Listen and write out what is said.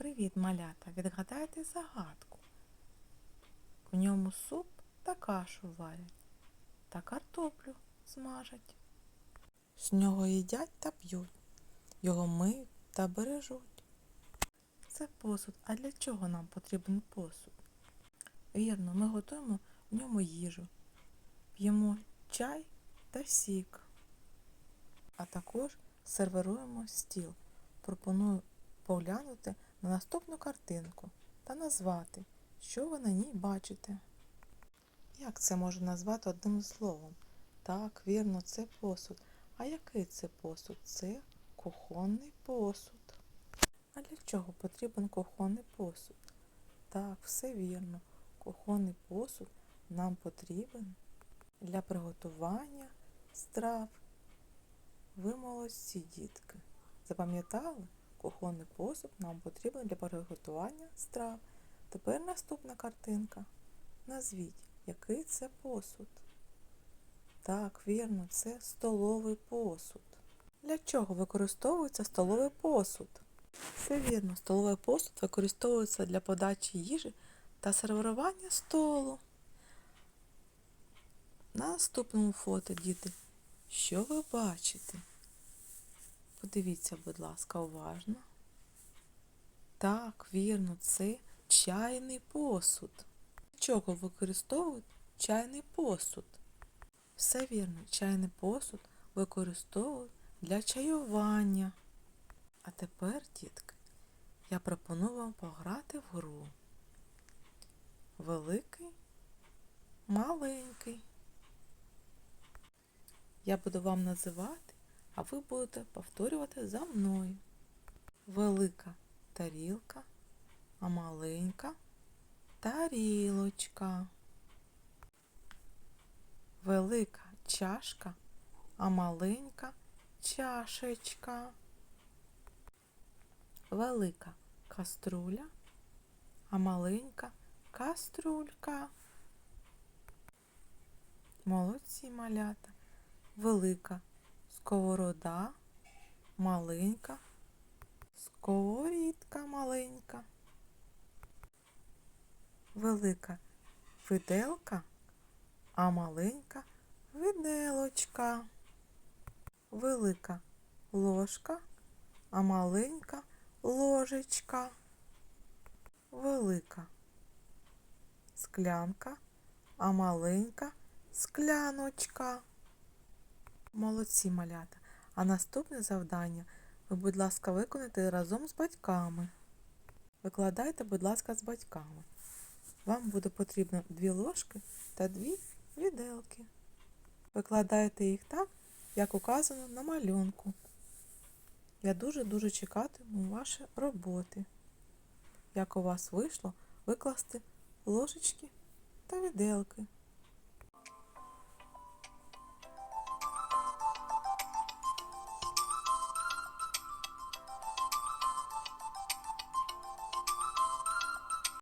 Привіт, малята! Відгадайте загадку. В ньому суп та кашу варять, та картоплю смажать. З нього їдять та п'ють, його миють та бережуть. Це посуд. А для чого нам потрібен посуд? Вірно, ми готуємо в ньому їжу, п'ємо чай та сік, а також сервіруємо стіл. Пропоную поглянути на наступну картинку та назвати, що ви на ній бачите. Як це можна назвати одним словом? Так, вірно, це посуд. А який це посуд? Це кухонний посуд. А для чого потрібен кухонний посуд? Так, все вірно. Кухонний посуд нам потрібен для приготування страв. Ви молодці, дітки. Запам'ятали? Кухонний посуд нам потрібен для приготування страв. Тепер наступна картинка. Назвіть, який це посуд. Так, вірно, це столовий посуд. Для чого використовується столовий посуд? Все вірно, столовий посуд використовується для подачі їжі та сервірування столу. На наступному фото, діти, що ви бачите? Подивіться, будь ласка, уважно. Так, вірно, це чайний посуд. Для чого використовують чайний посуд? Все вірно, чайний посуд використовують для чаювання. А тепер, дітки, я пропоную вам пограти в гру. Великий, маленький. Я буду вам називати, а ви будете повторювати за мною. Велика тарілка, а маленька тарілочка. Велика чашка, а маленька чашечка. Велика каструля, а маленька каструлька. Молодці малята. Велика сковорода, маленька, сковорідка маленька. Велика виделка, а маленька виделочка. Велика ложка, а маленька ложечка. Велика склянка, а маленька скляночка. Молодці малята. А наступне завдання ви, будь ласка, виконайте разом з батьками. Викладайте, будь ласка, з батьками. Вам буде потрібно дві ложки та дві віделки. Викладайте їх так, як указано на малюнку. Я дуже-дуже чекатиму ваші роботи. Як у вас вийшло викласти ложечки та віделки.